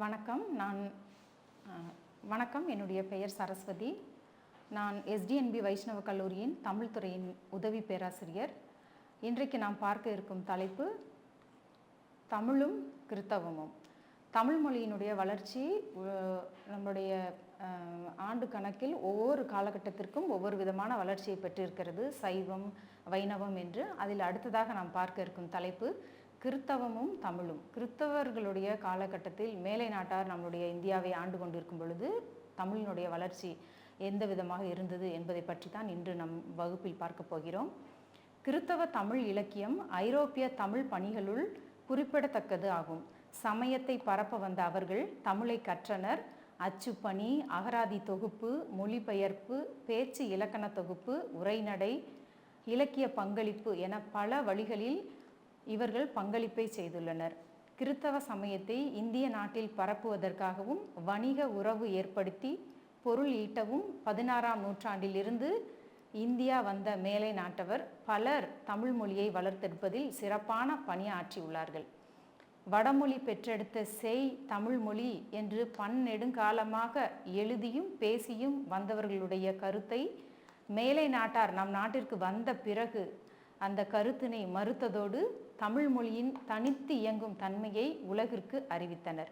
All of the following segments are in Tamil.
வணக்கம். நான் வணக்கம். என்னுடைய பெயர் சரஸ்வதி. நான் எஸ்டிஎன்பி வைஷ்ணவ கல்லூரியின் தமிழ் துறையின் உதவி பேராசிரியர். இன்றைக்கு நாம் பார்க்க இருக்கும் தலைப்பு தமிழும் கிறித்தவமும். தமிழ் மொழியினுடைய வளர்ச்சி நம்முடைய ஆண்டு கணக்கில் ஒவ்வொரு காலகட்டத்திற்கும் ஒவ்வொரு விதமான வளர்ச்சியை பெற்றிருக்கிறது. சைவம் வைணவம் என்று அதில் அடுத்ததாக நாம் பார்க்க இருக்கும் தலைப்பு கிறித்தவமும் தமிழும். கிறித்தவர்களுடைய காலகட்டத்தில் மேலை நாட்டார் நம்முடைய இந்தியாவை ஆண்டு கொண்டிருக்கும் பொழுது தமிழினுடைய வளர்ச்சி எந்த விதமாக இருந்தது என்பதை பற்றி தான் இன்று நம் வகுப்பில் பார்க்க போகிறோம். கிறித்தவ தமிழ் இலக்கியம் ஐரோப்பிய தமிழ் பணிகளுள் குறிப்பிடத்தக்கது ஆகும். சமயத்தை பரப்ப வந்த அவர்கள் தமிழை கற்றனர். அச்சுப்பணி அகராதி தொகுப்பு மொழிபெயர்ப்பு பேச்சு இலக்கண தொகுப்பு உரைநடை இலக்கிய பங்களிப்பு என பல வழிகளில் இவர்கள் பங்களிப்பை செய்துள்ளனர். கிறித்தவ சமயத்தை இந்திய நாட்டில் பரப்புவதற்காகவும் வணிக உறவு ஏற்படுத்தி பொருள் ஈட்டவும் பதினாறாம் நூற்றாண்டிலிருந்து இந்தியா வந்த மேலை நாட்டவர் பலர் தமிழ் மொழியை வளர்த்தெடுப்பதில் சிறப்பான பணியாற்றியுள்ளார்கள். வடமொழி பெற்றெடுத்த செய் தமிழ் மொழி என்று பன்னெடுங்காலமாக எழுதியும் பேசியும் வந்தவர்களுடைய கருத்தை மேலை நாட்டார் நம் நாட்டிற்கு வந்த பிறகு அந்த கருத்தினை மறுத்ததோடு தமிழ் மொழியின் தனித்து இயங்கும் தன்மையை உலகிற்கு அறிவித்தனர்.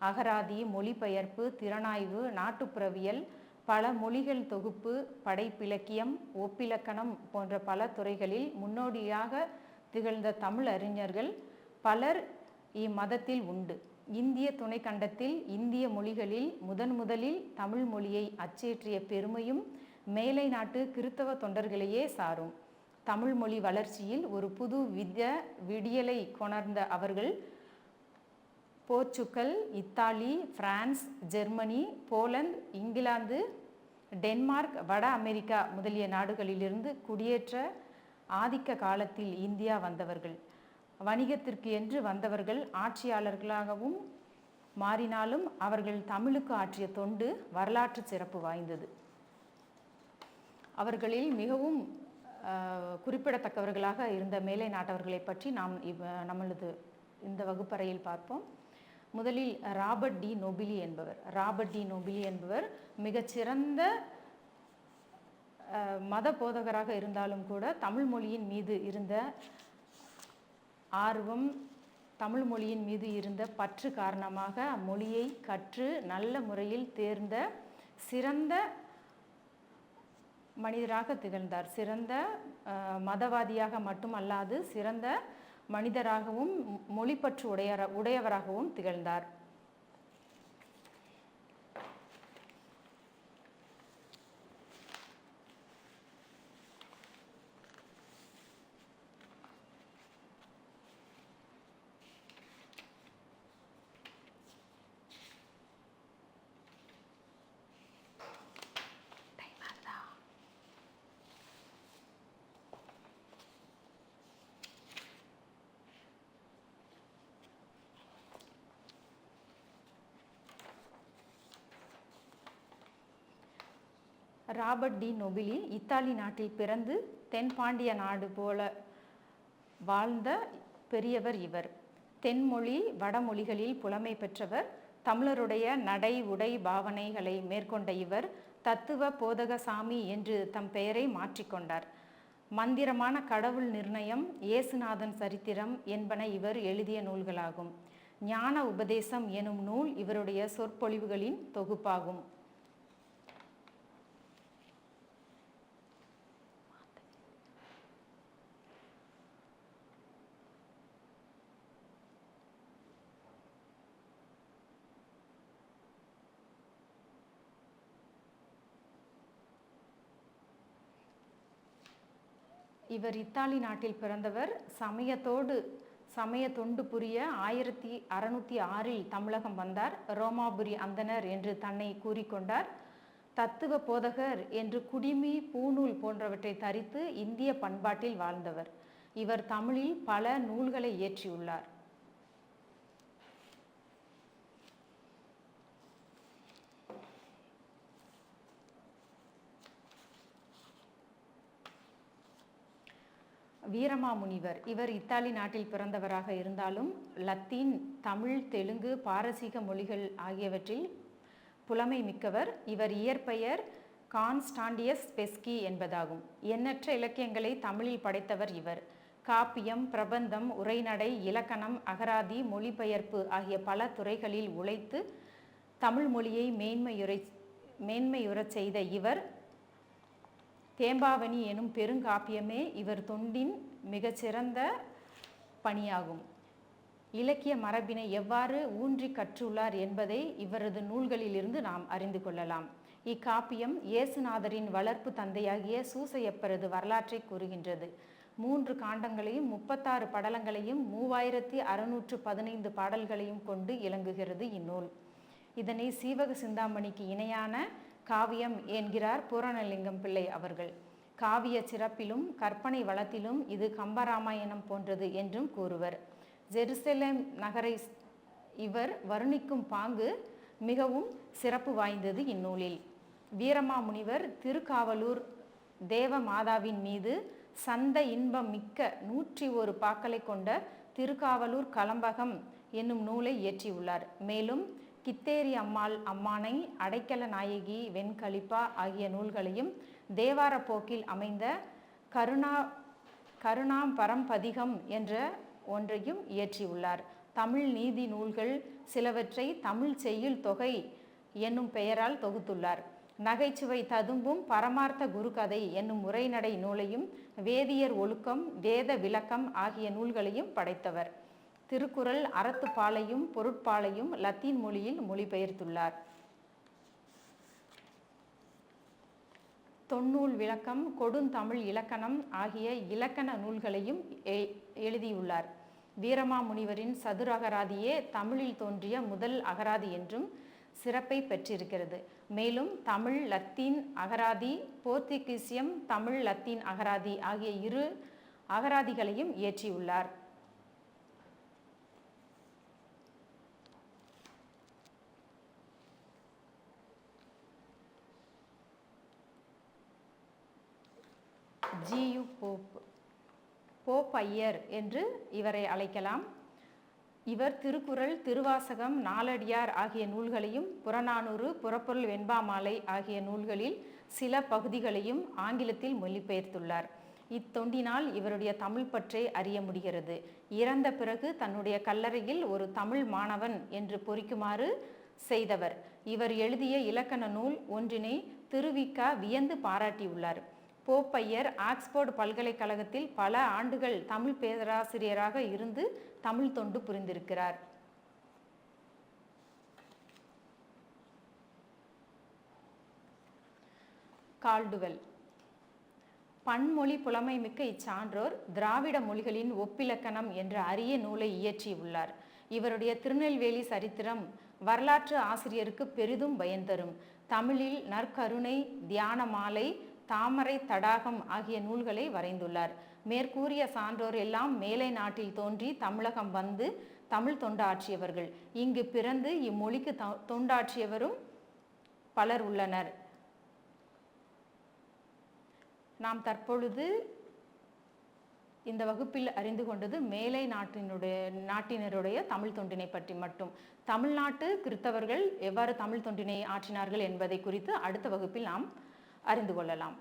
அகராதி மொழிபெயர்ப்பு திறனாய்வு நாட்டுப்புறவியல் பல மொழிகள் தொகுப்பு படைப்பிலக்கியம் ஒப்பிலக்கணம் போன்ற பல துறைகளில் முன்னோடியாக திகழ்ந்த தமிழ் அறிஞர்கள் பலர் இம்மதத்தில் உண்டு. இந்திய துணைக்கண்டத்தில் இந்திய மொழிகளில் முதன் முதலில் தமிழ் மொழியை அச்சேற்றிய பெருமையும் மேலை நாட்டு கிறித்தவ தொண்டர்களையே சாரும். தமிழ் மொழி வளர்ச்சியில் ஒரு புது வித விடியலை கொணர்ந்த அவர்கள் Portugal Italy France Germany Poland England Denmark வட அமெரிக்கா முதலிய நாடுகளிலிருந்து குடியேற்ற ஆதிக்க காலத்தில் இந்தியா வந்தவர்கள். வணிகத்திற்கு என்று வந்தவர்கள் ஆட்சியாளர்களாகவும் மாறினாலும் அவர்கள் தமிழுக்கு ஆற்றிய தொண்டு வரலாற்று சிறப்பு வாய்ந்தது. அவர்களில் மிகவும் குறிப்பிடத்தக்கவர்களாக இருந்த மேலை நாட்டவர்களை பற்றி நாம் இவ் நம்மளது இந்த வகுப்பறையில் பார்ப்போம். முதலில் ராபர்ட் டி நோபிலி என்பவர். ராபர்ட் டி நோபிலி என்பவர் மிகச்சிறந்த மத போதகராக இருந்தாலும் கூட தமிழ் மொழியின் மீது இருந்த ஆர்வம் தமிழ் மொழியின் மீது இருந்த பற்று காரணமாக மொழியை கற்று நல்ல முறையில் தேர்ந்த சிறந்த மனிதராக திகழ்ந்தார். சிறந்த மதவாதியாக மதவாதியாக மட்டுமல்லாது சிறந்த மனிதராகவும் மொழிப்பற்று உடையர உடையவராகவும் திகழ்ந்தார். ராபர்ட் டி நொபிலி இத்தாலி நாட்டில் பிறந்து தென்பாண்டிய நாடு போல வாழ்ந்த பெரியவர் இவர். தென்மொழி வடமொழிகளில் புலமை பெற்றவர் தமிழருடைய நடை உடை பாவனைகளை மேற்கொண்ட இவர் தத்துவ போதக சாமி என்று தம் பெயரை மாற்றிக்கொண்டார் மந்திரமான கடவுள் நிர்ணயம் இயேசுநாதன் சரித்திரம் என்பன இவர் எழுதிய நூல்களாகும். ஞான உபதேசம் எனும் நூல் இவருடைய சொற்பொழிவுகளின் தொகுப்பாகும். இவர் இத்தாலி நாட்டில் பிறந்தவர். சமயத்தோடு சமய தொண்டு புரிய ஆயிரத்தி அறுநூத்தி ஆறில் தமிழகம் வந்தார். ரோமாபுரி அந்தனர் என்று தன்னை கூறிக்கொண்டார். தத்துவ போதகர் என்று குடிமி பூநூல் போன்றவற்றை தரித்து இந்திய பண்பாட்டில் வாழ்ந்தவர். இவர் தமிழில் பல நூல்களை இயற்றியுள்ளார். வீரமாமுனிவர். இவர் இத்தாலி நாட்டில் பிறந்தவராக இருந்தாலும் லத்தீன் தமிழ் தெலுங்கு பாரசீக மொழிகள் ஆகியவற்றில் புலமை மிக்கவர். இவர் இயற்பெயர் கான்ஸ்டாண்டியஸ் பெஸ்கி என்பதாகும். எண்ணற்ற இலக்கியங்களை தமிழில் படைத்தவர் இவர். காப்பியம் பிரபந்தம் உரைநடை இலக்கணம் அகராதி மொழிபெயர்ப்பு ஆகிய பல துறைகளில் உழைத்து தமிழ் மொழியை மேன்மையுரை மேன்மையுறச் செய்த இவர் தேம்பாவணி எனும் பெருங்காப்பியமே இவர் தொண்டின் மிகச்சிறந்த பணியாகும். இலக்கிய மரபினை எவ்வாறு ஊன்றி கற்றுள்ளார் என்பதை இவரது நூல்களிலிருந்து நாம் அறிந்து கொள்ளலாம். இக்காப்பியம் இயேசுநாதரின் வளர்ப்பு தந்தையாகிய சூசையப்பரது வரலாற்றை கூறுகின்றது. மூன்று காண்டங்களையும் முப்பத்தாறு படலங்களையும் மூவாயிரத்தி அறுநூற்று பதினைந்து பாடல்களையும் கொண்டு இலங்குகிறது இந்நூல். இதனை சீவக சிந்தாமணிக்கு இணையான காவியம் என்கிறார் பூரணலிங்கம் பிள்ளை அவர்கள். காவிய சிறப்பிலும் கற்பனை வளத்திலும் இது கம்பராமாயணம் போன்றது என்றும் கூறுவர். ஜெருசலேம் நகரை இவர் வருணிக்கும் பாங்கு மிகவும் சிறப்பு வாய்ந்தது இந்நூலில். வீரமாமுனிவர் திருக்காவலூர் தேவ மாதாவின் மீது சந்த இன்பம் மிக்க நூற்றி ஒரு பாக்களை கொண்ட திருக்காவலூர் கலம்பகம் என்னும் நூலை இயற்றியுள்ளார். மேலும் கித்தேரி அம்மாள் அம்மானை அடைக்கல நாயகி வெண்கலிப்பா ஆகிய நூல்களையும் தேவார போக்கில் அமைந்த கருணா கருணாம்பரம்பதிகம் என்ற ஒன்றையும் இயற்றியுள்ளார். தமிழ் நீதி நூல்கள் சிலவற்றை தமிழ் செய்யுள் தொகை என்னும் பெயரால் தொகுத்துள்ளார். நகைச்சுவை ததும்பும் பரமார்த்த குருகதை என்னும் உரைநடை நூலையும் வேதியர் ஒழுக்கம் வேத விளக்கம் ஆகிய நூல்களையும் படைத்தவர். திருக்குறள் அறத்துப்பாலையும் பொருட்பாலையும் லத்தீன் மொழியில் மொழிபெயர்த்துள்ளார். தொன்னூல் விளக்கம் கொடுந்தமிழ் இலக்கணம் ஆகிய இலக்கண நூல்களையும் எழுதியுள்ளார். வீரமாமுனிவரின் சதுரகராதியே தமிழில் தோன்றிய முதல் அகராதி என்றும் சிறப்பை பெற்றிருக்கிறது. மேலும் தமிழ் லத்தீன் அகராதி போர்த்துகீசியம் தமிழ் லத்தீன் அகராதி ஆகிய இரு அகராதிகளையும் இயற்றியுள்ளார். G U Pope Pope Iyer என்று இவரை அழைக்கலாம். இவர் திருக்குறள் திருவாசகம் நாலடியார் ஆகிய நூல்களையும் புறநானூறு புறப்பொருள் வெண்பாமாலை ஆகிய நூல்களில் சில பகுதிகளையும் ஆங்கிலத்தில் மொழிபெயர்த்துள்ளார். இத்தொண்டினால் இவருடைய தமிழ் பற்றை அறிய முடிகிறது. இறந்த பிறகு தன்னுடைய கல்லறையில் ஒரு தமிழ் மாணவன் என்று பொறிக்குமாறு செய்தவர். இவர் எழுதிய இலக்கண நூல் ஒன்றினை திருவிக்கா வியந்து பாராட்டியுள்ளார். போப்பையர் ஆக்ஸ்போர்டு பல்கலைக்கழகத்தில் பல ஆண்டுகள் தமிழ் பேராசிரியராக இருந்து தமிழ் தொண்டு புரிந்திருக்கிறார். கால்டுவெல். பன்மொழி புலமைமிக்க இச்சான்றோர் திராவிட மொழிகளின் ஒப்பிலக்கணம் என்ற அரிய நூலை இயற்றியுள்ளார். இவருடைய திருநெல்வேலி சரித்திரம் வரலாற்று ஆசிரியருக்கு பெரிதும் பயன் தரும். தமிழில் நற்கருணை தியான மாலை தாமரை தடாகம் ஆகிய நூல்களை வரைந்துள்ளார். மேற்கூறிய சான்றோர் எல்லாம் மேலை நாட்டில் தோன்றி தமிழகம் வந்து தமிழ் தொண்டாற்றியவர்கள். இங்கு பிறந்து இம்மொழிக்கு தொண்டாற்றியவரும் பலர் உள்ளனர். நாம் தற்பொழுது இந்த வகுப்பில் அறிந்து கொண்டது மேலை நாட்டினுடைய நாட்டினருடைய தமிழ் தொண்டினை பற்றி மட்டும். தமிழ்நாட்டு கிறித்தவர்கள் எவ்வாறு தமிழ் தொண்டினை ஆற்றினார்கள் என்பதை குறித்து அடுத்த வகுப்பில் நாம் அறிந்து கொள்ளலாம்.